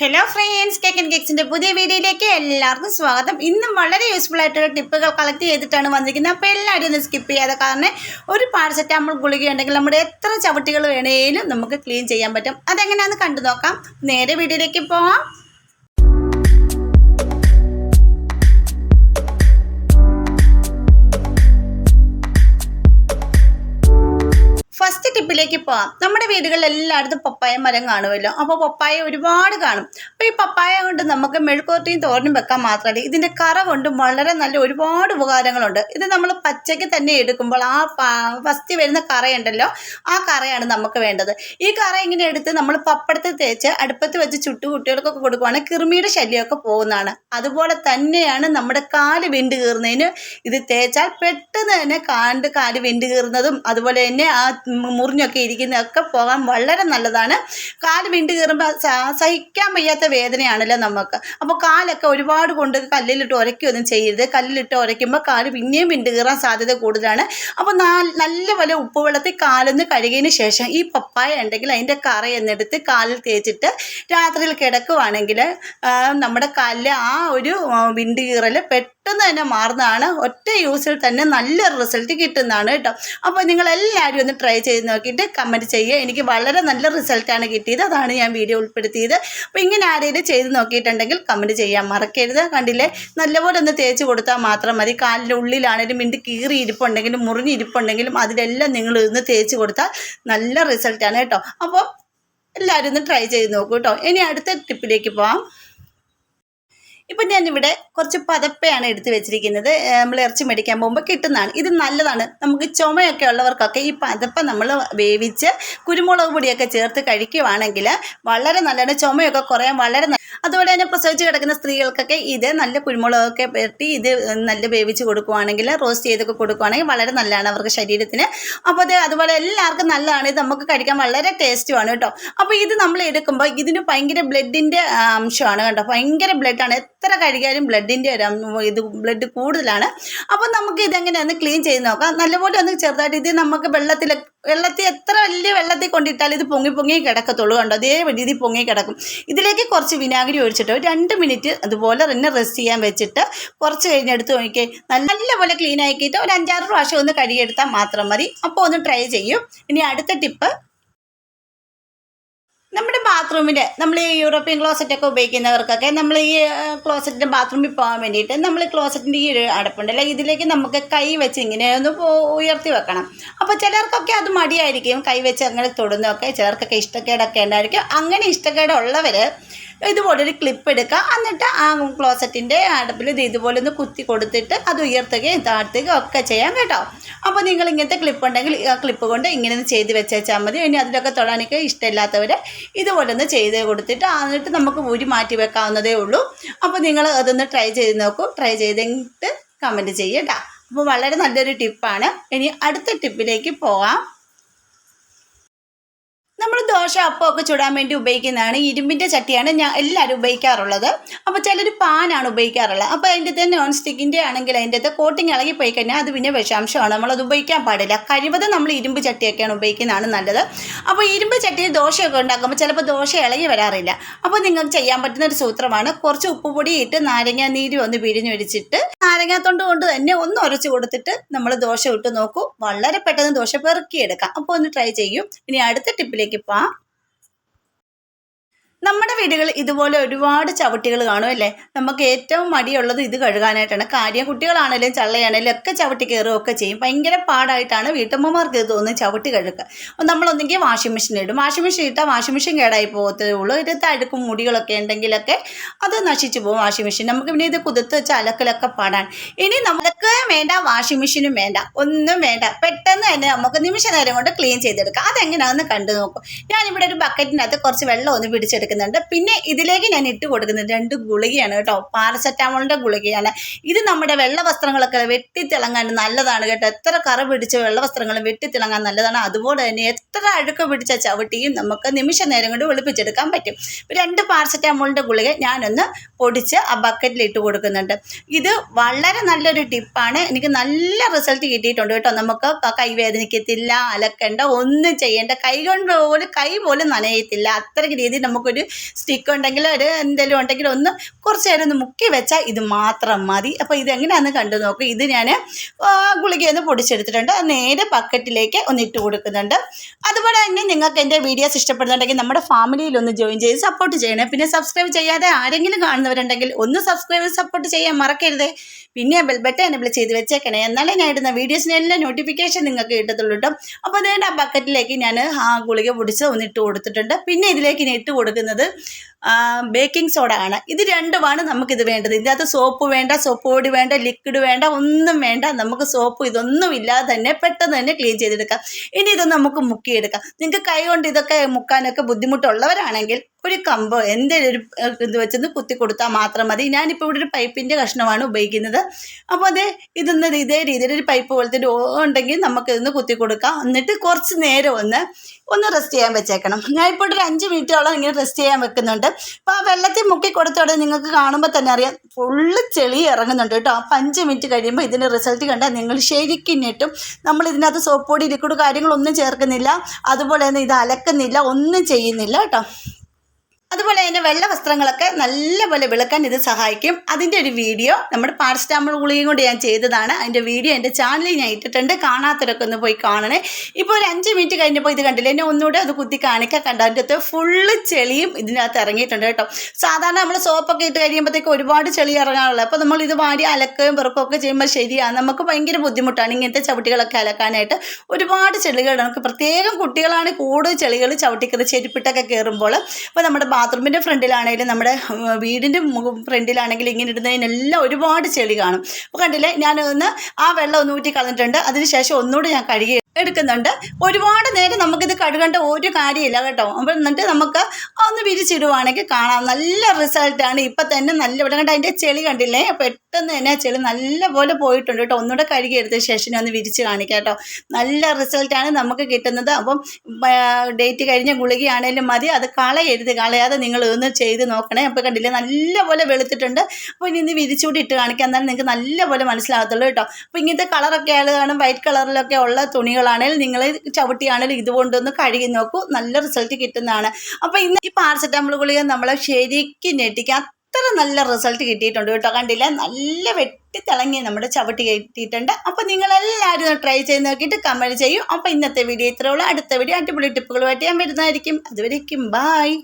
Hello friends cake and കേക്സിന്റെ പുതിയ വീഡിയോയിലേക്ക് എല്ലാവർക്കും സ്വാഗതം. ഇന്നും വളരെ യൂസ്ഫുൾ ആയിട്ടുള്ള ടിപ്പുകൾ കളക്ട് ചെയ്തിട്ടാണ് വന്നിരിക്കുന്നത്. അപ്പോൾ എല്ലാവരും ഒന്ന് സ്കിപ്പ് ചെയ്യാതെ കാരണം ഒരു പാരസെറ്റാമോൾ ഗുളിക ഉണ്ടെങ്കിൽ നമ്മുടെ എത്ര ചവിട്ടികൾ വേണേലും നമുക്ക് ക്ലീൻ ചെയ്യാൻ പറ്റും. അതെങ്ങനെയാണെന്ന് കണ്ടു നോക്കാം. നേരെ വീഡിയോയിലേക്ക് പോവാം. ഫസ്റ്റ് ടിപ്പിലേക്ക് പോവാം. നമ്മുടെ വീടുകളിൽ എല്ലായിടത്തും പപ്പായ മരം കാണുമല്ലോ. അപ്പോൾ പപ്പായ ഒരുപാട് കാണും. അപ്പോൾ ഈ പപ്പായ കൊണ്ട് നമുക്ക് മെഴുക്കുവരട്ടിയും തോരനും വെക്കാൻ മാത്രമല്ല ഇതിന്റെ കറ കൊണ്ടും വളരെ നല്ല ഒരുപാട് ഉപകാരങ്ങളുണ്ട്. ഇത് നമ്മൾ പച്ചയ്ക്ക് തന്നെ എടുക്കുമ്പോൾ ആ ഫസ്റ്റ് വരുന്ന കറയുണ്ടല്ലോ ആ കറയാണ് നമുക്ക് വേണ്ടത്. ഈ കറ ഇങ്ങനെ എടുത്ത് നമ്മൾ പപ്പടത്തിൽ തേച്ച് അടുപ്പത്ത് വെച്ച് ചുട്ടു കുട്ടികൾക്കൊക്കെ കൊടുക്കുവാണെങ്കിൽ കിർമിയുടെ ശല്യമൊക്കെ പോകുന്നതാണ്. അതുപോലെ തന്നെയാണ് നമ്മുടെ കാൽ വിണ്ട് കീറുന്നതിന് ഇത് തേച്ചാൽ പെട്ടെന്ന് തന്നെ കാണ്ട് കാൽ വിണ്ട് കീറുന്നതും അതുപോലെ തന്നെ ആ മുറിഞ്ഞൊക്കെ ഇരിക്കുന്നതൊക്കെ പോകാൻ വളരെ നല്ലതാണ്. കാൽ വീണ്ടു കയറുമ്പോൾ സഹിക്കാൻ വയ്യാത്ത വേദനയാണല്ലോ നമുക്ക് അപ്പോൾ കാലൊക്കെ ഒരുപാട് കൊണ്ട് കല്ലിലിട്ട് ഉരയ്ക്കുകയൊന്നും ചെയ്യരുത്. കല്ലിലിട്ട് ഉരയ്ക്കുമ്പോൾ കാൽ പിന്നെയും വിണ്ടു കയറാൻ സാധ്യത കൂടുതലാണ്. അപ്പോൾ നല്ല നല്ലപോലെ ഉപ്പുവെള്ളത്തിൽ കാലൊന്ന് കഴുകിയതിന് ശേഷം ഈ പപ്പായ ഉണ്ടെങ്കിൽ അതിന്റെ കറയെന്നെടുത്ത് കാലിൽ തേച്ചിട്ട് രാത്രിയിൽ കിടക്കുവാണെങ്കിൽ നമ്മുടെ കാലിലെ ആ ഒരു വിണ്ടു കീറൽ പെട്ടെന്ന് തന്നെ മാറുന്നതാണ്. ഒറ്റ യൂസിൽ തന്നെ നല്ലൊരു റിസൾട്ട് കിട്ടുന്നതാണ് കേട്ടോ. അപ്പോൾ നിങ്ങളെല്ലാവരും ഒന്ന് ട്രൈ ചെയ്ത് നോക്കിയിട്ട് കമന്റ് ചെയ്യുക. എനിക്ക് വളരെ നല്ല റിസൾട്ടാണ് കിട്ടിയത്. അതാണ് ഞാൻ വീഡിയോ ഉൾപ്പെടുത്തിയത്. അപ്പോൾ ഇങ്ങനെ ആരെങ്കിലും ചെയ്ത് നോക്കിയിട്ടുണ്ടെങ്കിൽ കമന്റ് ചെയ്യാൻ മറക്കരുത്. കണ്ടില്ലേ? നല്ലപോലെ ഒന്ന് തേച്ച് കൊടുത്താൽ മാത്രം മതി. കാലിന്റെ ഉള്ളിലാണെങ്കിലും മിണ്ട് കീറി ഇരിപ്പുണ്ടെങ്കിലും മുറിഞ്ഞ് ഇരിപ്പുണ്ടെങ്കിലും അതിലെല്ലാം നിങ്ങൾ ഇന്ന് തേച്ച് കൊടുത്താൽ നല്ല റിസൾട്ടാണ് കേട്ടോ. അപ്പോൾ എല്ലാവരും ഒന്ന് ട്രൈ ചെയ്ത് നോക്കൂ കേട്ടോ. ഇനി അടുത്ത ടിപ്പിലേക്ക് പോവാം. ഇപ്പം ഞാനിവിടെ കുറച്ച് പതപ്പയാണ് എടുത്തു വെച്ചിരിക്കുന്നത്. നമ്മൾ ഇറച്ചി മേടിക്കാൻ പോകുമ്പോൾ കിട്ടുന്നതാണ്. ഇത് നല്ലതാണ്. നമുക്ക് ചുമയൊക്കെ ഉള്ളവർക്കൊക്കെ ഈ പതപ്പ നമ്മൾ വേവിച്ച് കുരുമുളക് പൊടിയൊക്കെ ചേർത്ത് കഴിക്കുവാണെങ്കിൽ വളരെ നല്ലതാണ്. ചുമയൊക്കെ കുറയാൻ വളരെ അതുപോലെ തന്നെ പ്രസവിച്ച് കിടക്കുന്ന സ്ത്രീകൾക്കൊക്കെ ഇത് നല്ല കുരുമുളകൊക്കെ പെട്ടി ഇത് നല്ല വേവിച്ച് കൊടുക്കുവാണെങ്കിൽ റോസ്റ്റ് ചെയ്തൊക്കെ കൊടുക്കുവാണെങ്കിൽ വളരെ നല്ലതാണ് അവർക്ക് ശരീരത്തിന്. അപ്പോൾ അത് അതുപോലെ എല്ലാവർക്കും നല്ലതാണ്. ഇത് നമുക്ക് കഴിക്കാൻ വളരെ ടേസ്റ്റുമാണ് കേട്ടോ. അപ്പോൾ ഇത് നമ്മൾ എടുക്കുമ്പോൾ ഇതിന് ഭയങ്കര ബ്ലഡിന്റെ അംശമാണ് കേട്ടോ. ഭയങ്കര ബ്ലഡാണ്. എത്ര കഴിക്കാനും ബ്ലഡിന്റെ ഒരു ഇത് ബ്ലഡ് കൂടുതലാണ്. അപ്പോൾ നമുക്ക് ഇതെങ്ങനെയാണ് ക്ലീൻ ചെയ്ത് നോക്കാം. നല്ലപോലെ ഒന്ന് ചെറുതായിട്ട് ഇത് നമുക്ക് വെള്ളത്തിൽ വെള്ളത്തിൽ എത്ര വലിയ വെള്ളത്തിൽ കൊണ്ടിട്ടാലും ഇത് പൊങ്ങി പൊങ്ങി കിടക്കത്തുള്ളൂ കണ്ടോ? അതേ രീതിയിൽ പൊങ്ങി കിടക്കും. ഇതിലേക്ക് കുറച്ച് വിനാഗിരി ഒഴിച്ചിട്ട് ഒരു രണ്ട് മിനിറ്റ് അതുപോലെ തന്നെ റെസ്റ്റ് ചെയ്യാൻ വെച്ചിട്ട് കുറച്ച് കഴിഞ്ഞെടുത്ത് നല്ല നല്ലപോലെ ക്ലീൻ ആക്കിയിട്ട് ഒരു അഞ്ചാറ് പ്രാവശ്യം ഒന്ന് കഴുകിയെടുത്താൽ മാത്രം മതി. അപ്പോൾ ഒന്ന് ട്രൈ ചെയ്യും. ഇനി അടുത്ത ടിപ്പ് നമ്മുടെ ബാത്റൂമിൽ നമ്മൾ ഈ യൂറോപ്യൻ ക്ലോസറ്റ് ഒക്കെ ഉപയോഗിക്കുന്നവർക്കൊക്കെ നമ്മൾ ഈ ക്ലോസറ്റിന്റെ ബാത്റൂമിൽ പോകാൻ വേണ്ടിയിട്ട് നമ്മൾ ക്ലോസറ്റിന്റെ ഈ ഒരു അടപ്പുണ്ടല്ലോ ഇതിലേക്ക് നമുക്ക് കൈ വെച്ച് ഇങ്ങനെ ഒന്ന് ഉയർത്തി വെക്കണം. അപ്പോൾ ചിലർക്കൊക്കെ അത് മടിയായിരിക്കും. കൈ വെച്ച് അങ്ങനെ തൊടുന്നതൊക്കെ ചിലർക്കൊക്കെ ഇഷ്ടക്കേടൊക്കെ ഉണ്ടായിരിക്കും. അങ്ങനെ ഇഷ്ടക്കേടുള്ളവർ ഇതുപോലൊരു ക്ലിപ്പ് എടുക്കുക എന്നിട്ട് ആ ക്ലോസറ്റിന്റെ അടുപ്പിൽ ഇത് ഇതുപോലെ ഒന്ന് കുത്തി കൊടുത്തിട്ട് അത് ഉയർത്തുകയും താഴ്ത്തുകയും ഒക്കെ ചെയ്യാം കേട്ടോ. അപ്പോൾ നിങ്ങൾ ഇങ്ങനത്തെ ക്ലിപ്പ് ഉണ്ടെങ്കിൽ ആ ക്ലിപ്പ് കൊണ്ട് ഇങ്ങനെ ഒന്ന് ചെയ്ത് വെച്ചാൽ മതി. ഇനി അതിലൊക്കെ തൊടാനൊക്കെ ഇഷ്ടമില്ലാത്തവർ ഇതുപോലെ ഒന്ന് ചെയ്ത് കൊടുത്തിട്ട് എന്നിട്ട് നമുക്ക് ഊരി മാറ്റി വെക്കാവുന്നതേ ഉള്ളൂ. അപ്പോൾ നിങ്ങൾ അതൊന്ന് ട്രൈ ചെയ്ത് നോക്കൂ. ട്രൈ ചെയ്തിട്ട് കമന്റ് ചെയ്യട്ടോ അപ്പോൾ വളരെ നല്ലൊരു ടിപ്പാണ് ഇനി അടുത്ത ടിപ്പിലേക്ക് പോകാം. നമ്മൾ ദോശ അപ്പമൊക്കെ ചുടാൻ വേണ്ടി ഉപയോഗിക്കുന്നതാണ്. ഇരുമ്പിന്റെ ചട്ടിയാണ് ഞാൻ എല്ലാവരും ഉപയോഗിക്കാറുള്ളത്. അപ്പോൾ ചിലർ പാനാണ് ഉപയോഗിക്കാറുള്ളത്. അപ്പോൾ അതിന്റെ തന്നെ നോൺ സ്റ്റിക്കിന്റെ ആണെങ്കിൽ അതിന്റെ കോട്ടിങ് ഇളകി പോയി കഴിഞ്ഞാൽ അത് പിന്നെ വിഷാംശമാണ്. നമ്മളത് ഉപയോഗിക്കാൻ പാടില്ല. കഴിവതും നമ്മൾ ഇരുമ്പ് ചട്ടിയൊക്കെയാണ് ഉപയോഗിക്കുന്നതാണ് നല്ലത്. അപ്പോൾ ഇരുമ്പ് ചട്ടിയിൽ ദോശയൊക്കെ ഉണ്ടാക്കുമ്പോൾ ചിലപ്പോൾ ദോശ ഇളകി വരാറില്ല. അപ്പോൾ നിങ്ങൾക്ക് ചെയ്യാൻ പറ്റുന്ന ഒരു സൂത്രമാണ്. കുറച്ച് ഉപ്പുപൊടി ഇട്ട് നാരങ്ങ നീര് ഒന്ന് പിഴിഞ്ഞൊഴിച്ചിട്ട് നാരങ്ങാത്തൊണ്ട് കൊണ്ട് തന്നെ ഒന്ന് ഉരച്ച് കൊടുത്തിട്ട് നമ്മൾ ദോശ ഇട്ട് നോക്കൂ. വളരെ പെട്ടെന്ന് ദോശ പെറുക്കിയെടുക്കാം. അപ്പോൾ ഒന്ന് ട്രൈ ചെയ്യും. ഇനി അടുത്ത ടിപ്പിലേക്ക് പോവാം നമ്മുടെ വീടുകളിൽ ഇതുപോലെ ഒരുപാട് ചവിട്ടികൾ കാണും അല്ലേ? നമുക്ക് ഏറ്റവും മടിയുള്ളത് ഇത് കഴുകാനായിട്ടാണ്. കാര്യം കുട്ടികളാണേലും ചള്ളയാണേലും ഒക്കെ ചവിട്ടി കയറുകയൊക്കെ ചെയ്യും. ഭയങ്കര പാടായിട്ടാണ് വീട്ടമ്മമാർക്ക് ഇത് തോന്നുന്നത് ചവിട്ടി കഴുകുക. നമ്മളൊന്നെങ്കിൽ വാഷിംഗ് മെഷീൻ ഇടും. വാഷിംഗ് മെഷീൻ ഇട്ടാൽ വാഷിംഗ് മെഷീൻ കേടായി പോകത്തേ ഉള്ളൂ. ഇത് തഴുക്കും മുടികളൊക്കെ ഉണ്ടെങ്കിലൊക്കെ അത് നശിച്ചു പോകും വാഷിംഗ് മെഷീൻ. നമുക്ക് പിന്നെ ഇത് കുതിർത്ത് വെച്ച് അലക്കലൊക്കെ പാടാണ്. ഇനി നമുക്ക് വേണ്ട വാഷിംഗ് മെഷീനും വേണ്ട. ഒന്നും വേണ്ട. പെട്ടെന്ന് തന്നെ നമുക്ക് നിമിഷ നേരം കൊണ്ട് ക്ലീൻ ചെയ്തെടുക്കാം. അതെങ്ങനെയാണെന്ന് കണ്ടു നോക്കും ഞാനിവിടെ ഒരു ബക്കറ്റിനകത്ത് കുറച്ച് വെള്ളം ഒന്ന് പിടിച്ചെടുക്കും. എടുക്കുന്നുണ്ട് പിന്നെ ഇതിലേക്ക് ഞാൻ ഇട്ട് കൊടുക്കുന്നത് രണ്ട് ഗുളികയാണ് കേട്ടോ. പാരസെറ്റാമോളിന്റെ ഗുളികയാണ്. ഇത് നമ്മുടെ വെള്ള വസ്ത്രങ്ങളൊക്കെ വെട്ടിത്തിളങ്ങാൻ നല്ലതാണ് കേട്ടോ. എത്ര കറ പിടിച്ച വെള്ള വസ്ത്രങ്ങളും വെട്ടിത്തിളങ്ങാൻ നല്ലതാണ്. അതുപോലെ തന്നെ എത്ര അഴുക്ക് പിടിച്ച ചവിട്ടിയും നമുക്ക് നിമിഷ നേരം കൊണ്ട് വെളുപ്പിച്ചെടുക്കാൻ പറ്റും. രണ്ട് പാരസെറ്റാമോളിന്റെ ഗുളിക ഞാനൊന്ന് പൊടിച്ച് ആ ബക്കറ്റിൽ ഇട്ട് കൊടുക്കുന്നുണ്ട്. ഇത് വളരെ നല്ലൊരു ടിപ്പാണ്. എനിക്ക് നല്ല റിസൾട്ട് കിട്ടിയിട്ടുണ്ട് കേട്ടോ. നമുക്ക് കൈവേദനിക്കത്തില്ല അലക്കണ്ട ഒന്നും ചെയ്യേണ്ട കൈ കൊണ്ട് പോലും കൈ പോലും നനയത്തില്ല. അത്രയ്ക്ക് രീതിയിൽ നമുക്കൊരു ഒരു സ്റ്റിക്ക് ഉണ്ടെങ്കിൽ ഒരു എന്തെങ്കിലും ഉണ്ടെങ്കിൽ ഒന്ന് കുറച്ച് നേരം ഒന്ന് മുക്കി വെച്ചാൽ ഇത് മാത്രം മതി. അപ്പോൾ ഇത് ഇതെങ്ങനെയാണെന്ന് കണ്ടു നോക്കും. ഇത് ഞാൻ ഗുളികയൊന്ന് പൊടിച്ചെടുത്തിട്ടുണ്ട്. നേരെ പക്കറ്റിലേക്ക് ഒന്ന് ഇട്ട് കൊടുക്കുന്നുണ്ട്. അതുപോലെ തന്നെ നിങ്ങൾക്ക് എന്റെ വീഡിയോസ് ഇഷ്ടപ്പെടുന്നുണ്ടെങ്കിൽ നമ്മുടെ ഫാമിലിയിൽ ഒന്ന് ജോയിൻ ചെയ്ത് സപ്പോർട്ട് ചെയ്യണേ. പിന്നെ സബ്സ്ക്രൈബ് ചെയ്യാതെ ആരെങ്കിലും കാണുന്നവരുണ്ടെങ്കിൽ ഒന്ന് സബ്സ്ക്രൈബ് സപ്പോർട്ട് ചെയ്യാൻ മറക്കരുത്. പിന്നെ ബെൽ ബട്ടൺ എനബിൾ ചെയ്ത് വെച്ചേക്കണേ. എന്നാലേ ഞാൻ ഇടുന്ന വീഡിയോസിന് എല്ലാം നോട്ടിഫിക്കേഷൻ നിങ്ങൾക്ക് കിട്ടത്തുള്ളൂ കേട്ടോ. അപ്പോൾ അതുകൊണ്ട് ആ ബക്കറ്റിലേക്ക് ഞാൻ ആ ഗുളിക പൊടിച്ച് ഒന്ന് ഇട്ട് കൊടുത്തിട്ടുണ്ട്. പിന്നെ ഇതിലേക്ക് ഇനി ഇട്ട് കൊടുക്കുന്നത് ബേക്കിംഗ് സോഡ ആണ്. ഇത് രണ്ടുമാണ് നമുക്കിത് വേണ്ടത്. ഇതിനകത്ത് സോപ്പ് വേണ്ട സോപ്പ് പൊടി വേണ്ട ലിക്വിഡ് വേണ്ട ഒന്നും വേണ്ട. നമുക്ക് സോപ്പ് ഇതൊന്നും ഇല്ലാതെ തന്നെ പെട്ടെന്ന് തന്നെ ക്ലീൻ ചെയ്തെടുക്കാം. ഇനി ഇത് നമുക്ക് മുക്കിയെടുക്കാം. നിങ്ങൾക്ക് കൈ കൊണ്ട് ഇതൊക്കെ മുക്കാനൊക്കെ ബുദ്ധിമുട്ടുള്ളവരാണെങ്കിൽ ഒരു കമ്പോ എന്തെങ്കിലും ഒരു ഇത് വെച്ചൊന്ന് കുത്തി കൊടുത്താൽ മാത്രം മതി. ഞാനിപ്പോൾ ഇവിടെ ഒരു പൈപ്പിന്റെ കഷ്ണമാണ് ഉപയോഗിക്കുന്നത്. അപ്പോൾ അത് ഇതൊന്ന് ഇതേ രീതിയിൽ ഒരു പൈപ്പ് പോലത്തെ ഉണ്ടെങ്കിൽ നമുക്ക് ഇതൊന്ന് കുത്തി കൊടുക്കാം. എന്നിട്ട് കുറച്ച് നേരം ഒന്ന് ഒന്ന് റെസ്റ്റ് ചെയ്യാൻ വെച്ചേക്കണം. ഞാൻ ഇപ്പോൾ ഒരു അഞ്ച് മിനിറ്റോളം ഇങ്ങനെ റെസ്റ്റ് ചെയ്യാൻ വെക്കുന്നുണ്ട്. അപ്പോൾ ആ വെള്ളത്തിൽ മുക്കി കൊടുത്തോടെ നിങ്ങൾക്ക് കാണുമ്പോൾ തന്നെ അറിയാം ഫുള്ള് ചെളി ഇറങ്ങുന്നുണ്ട് കേട്ടോ. അപ്പോൾ അഞ്ച് മിനിറ്റ് കഴിയുമ്പോൾ ഇതിന്റെ റിസൾട്ട് കണ്ടാൽ നിങ്ങൾ ശരിക്കും ഞെട്ടും. നമ്മൾ ഇതിനകത്ത് സോപ്പ് പൊടി ലിക്വിഡ് കാര്യങ്ങളൊന്നും ചേർക്കുന്നില്ല. അതുപോലെ തന്നെ ഇത് അലക്കുന്നില്ല ഒന്നും ചെയ്യുന്നില്ല കേട്ടോ. അതുപോലെ തന്നെ വെള്ള വസ്ത്രങ്ങളൊക്കെ നല്ലപോലെ വിളക്കാൻ ഇത് സഹായിക്കും. അതിന്റെ ഒരു വീഡിയോ നമ്മുടെ പാരസ്റ്റാമോൾ ഗുളികയും കൊണ്ട് ഞാൻ ചെയ്തതാണ്. അതിന്റെ വീഡിയോ എന്റെ ചാനലിൽ ഞാൻ ഇട്ടിട്ടുണ്ട്. കാണാത്തവരൊക്കെ ഒന്ന് പോയി കാണണേ. ഇപ്പോൾ ഒരു അഞ്ച് മിനിറ്റ് കഴിഞ്ഞപ്പോൾ ഇത് കണ്ടില്ല? എന്നെ ഒന്നുകൂടെ അത് കുത്തി കാണിക്കാൻ കണ്ട? അതിന്റെ അകത്ത് ഫുള്ള് ചെളിയും ഇതിനകത്ത് ഇറങ്ങിയിട്ടുണ്ട് കേട്ടോ. സാധാരണ നമ്മൾ സോപ്പൊക്കെ ഇട്ട് കഴിയുമ്പോഴത്തേക്ക് ഒരുപാട് ചെളി ഇറങ്ങാറുള്ളത് അപ്പോൾ നമ്മൾ ഇത് വാടി അലക്കുകയും പെറുക്കുകയൊക്കെ ചെയ്യുമ്പോൾ ശരിയാണ്. നമുക്ക് ഭയങ്കര ബുദ്ധിമുട്ടാണ് ഇങ്ങനത്തെ ചവിട്ടികളൊക്കെ അലക്കാനായിട്ട്. ഒരുപാട് ചെളികൾ നമുക്ക് പ്രത്യേകം കുട്ടികളാണ് കൂടുതൽ ചെളികൾ ചവിട്ടിക്കുന്നത്. ചെരുപ്പിട്ടൊക്കെ കയറുമ്പോൾ. അപ്പോൾ നമ്മുടെ ബാത്റൂമിന്റെ ഫ്രണ്ടിലാണെങ്കിലും നമ്മുടെ വീടിന്റെ ഫ്രണ്ടിലാണെങ്കിലും ഇങ്ങനെ ഇടുന്നതിനെല്ലാം ഒരുപാട് ചെളി കാണും. അപ്പോൾ കണ്ടില്ലേ ഞാനൊന്ന് ആ വെള്ളം ഒന്ന് ഊറ്റി കളഞ്ഞിട്ടുണ്ട് അതിനുശേഷം ഒന്നുകൂടി ഞാൻ കഴുകി എടുക്കുന്നുണ്ട്. ഒരുപാട് നേരം നമുക്കിത് കഴുകേണ്ട ഒരു കാര്യമില്ല കേട്ടോ. അപ്പോൾ എന്നിട്ട് നമുക്ക് ഒന്ന് വിരിച്ചിടുവാണെങ്കിൽ കാണാം. നല്ല റിസൾട്ടാണ് ഇപ്പം തന്നെ നല്ല ഇവിടെ കണ്ട അതിന്റെ ചെളി കണ്ടില്ലേ? പെട്ടെന്ന് തന്നെ ചെളി നല്ലപോലെ പോയിട്ടുണ്ട് കേട്ടോ. ഒന്നുകൂടെ കഴുകി എടുത്ത ശേഷം ഒന്ന് വിരിച്ച് കാണിക്കാം കേട്ടോ. നല്ല റിസൾട്ടാണ് നമുക്ക് കിട്ടുന്നത്. അപ്പം ഡേറ്റ് കഴിഞ്ഞ ഗുളികയാണേലും മതി. അത് കളയരുത്. കളയാതെ നിങ്ങൾ ഒന്ന് ചെയ്ത് നോക്കണേ. അപ്പോൾ കണ്ടില്ലേ നല്ലപോലെ വെളുത്തിട്ടുണ്ട്. അപ്പോൾ ഇനി ഇന്ന് വിരിച്ചുകൂടി ഇട്ട് കാണിക്കാം. എന്നാലും നിങ്ങൾക്ക് നല്ലപോലെ മനസ്സിലാകത്തുള്ളൂ കേട്ടോ. അപ്പോൾ ഇങ്ങനത്തെ കളറൊക്കെ കാണും വൈറ്റ് കളറിലൊക്കെ ഉള്ള തുണികളാണെങ്കിലും നിങ്ങൾ ചവിട്ടിയാണെങ്കിലും ഇതുകൊണ്ടൊന്ന് കഴുകി നോക്കൂ. നല്ല റിസൾട്ട് കിട്ടുന്നതാണ്. അപ്പോൾ ഇന്ന് ഈ പാരസെറ്റാമോൾ ഗുളിക നമ്മളെ ശരിക്കും ഞെട്ടിക്കാം അത്ര നല്ല റിസൾട്ട് കിട്ടിയിട്ടുണ്ട് കേട്ടോ. കണ്ടില്ല? നല്ല വെട്ടി തിളങ്ങി നമ്മുടെ ചവിട്ടി കിട്ടിയിട്ടുണ്ട് അപ്പോൾ നിങ്ങളെല്ലാവരും ട്രൈ ചെയ്ത് നോക്കിയിട്ട് കമന്റ് ചെയ്യും. അപ്പോൾ ഇന്നത്തെ വീഡിയോ ഇത്രയുള്ള അടുത്ത വീഡിയോ അടിപൊളി ടിപ്പുകളുമായിട്ട് ഞാൻ വരുന്നതായിരിക്കും. അതുവരേക്കും ബായ്